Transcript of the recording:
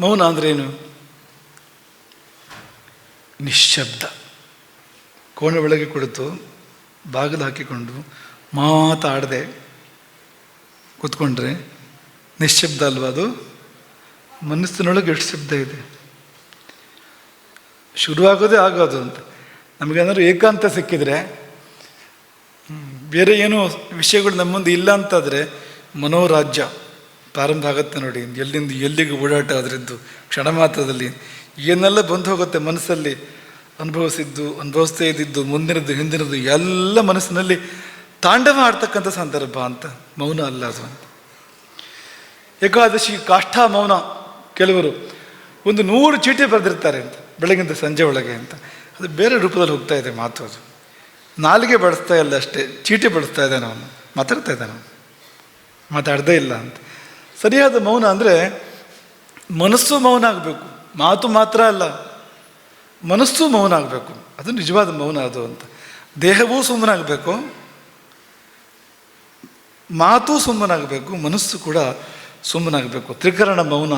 ಮೌನ ಅಂದ್ರೇನು? ನಿಶ್ಶಬ್ದ. ಕೋಣೆ ಒಳಗೆ ಕುಳಿತು ಬಾಗಿಲು ಹಾಕಿಕೊಂಡು ಮಾತಾಡದೆ ಕೂತ್ಕೊಂಡ್ರೆ ನಿಶ್ಶಬ್ದ ಅಲ್ವಾ ಅದು? ಮನಸ್ಸಿನೊಳಗೆ ಎಷ್ಟು ಶಬ್ದ ಇದೆ? ಶುರುವಾಗೋದೇ ಆಗೋದು ಅಂತ. ನಮಗೇನಾದ್ರೂ ಏಕಾಂತ ಸಿಕ್ಕಿದ್ರೆ ಬೇರೆ ಏನೋ ವಿಷಯಗಳು ನಮ್ಮ ಮುಂದೆ ಇಲ್ಲ ಅಂತಾದರೆ ಮನೋರಾಜ್ಯ. ಪ್ರಾರಂಭ ಆಗುತ್ತೆ ನೋಡಿ. ಎಲ್ಲಿಂದ ಎಲ್ಲಿಗೆ ಓಡಾಟ ಅದರದ್ದು ಕ್ಷಣ ಮಾತ್ರದಲ್ಲಿ ಏನೆಲ್ಲ ಬಂದು ಹೋಗುತ್ತೆ ಮನಸ್ಸಲ್ಲಿ ಅನುಭವಿಸಿದ್ದು ಅನುಭವಿಸ್ತೇ ಇದ್ದಿದ್ದು, ಮುಂದಿನದ್ದು, ಹಿಂದಿನದ್ದು ಎಲ್ಲ ಮನಸ್ಸಿನಲ್ಲಿ ತಾಂಡವ ಆಡ್ತಕ್ಕಂಥ ಸಂದರ್ಭ ಅಂತ ಮೌನ ಅಲ್ಲ ಅದು ಅಂತ. ಏಕಾದಶಿ ಕಾಷ್ಠ ಮೌನ ಕೆಲವರು ಒಂದು ನೂರು ಚೀಟಿ ಬರೆದಿರ್ತಾರೆ ಅಂತ, ಬೆಳಗಿಂದ ಸಂಜೆ ಒಳಗೆ ಅಂತ. ಅದು ಬೇರೆ ರೂಪದಲ್ಲಿ ಹೋಗ್ತಾ ಇದೆ ಮಾತು ಅದು. ನಾಲಿಗೆ ಬಳಸ್ತಾ ಇಲ್ಲ ಅಷ್ಟೇ, ಚೀಟಿ ಬಳಸ್ತಾ ಇದ್ದಾನೆ ಅವನು, ಮಾತಾಡ್ತಾ ಇದ್ದಾನೆ ಅವನು. ಮಾತಾಡದೇ ಇಲ್ಲ ಅಂತ. ಸರಿಯಾದ ಮೌನ ಅಂದರೆ ಮನಸ್ಸು ಮೌನ ಆಗಬೇಕು. ಮಾತು ಮಾತ್ರ ಅಲ್ಲ, ಮನಸ್ಸು ಮೌನ ಆಗಬೇಕು. ಅದು ನಿಜವಾದ ಮೌನ ಅದು ಅಂತ. ದೇಹವೂ ಸುಮ್ಮನಾಗಬೇಕು ಮಾತು ಸುಮ್ಮನಾಗಬೇಕು ಮನಸ್ಸು ಕೂಡ ಸುಮ್ಮನಾಗಬೇಕು ತ್ರಿಕರಣ ಮೌನ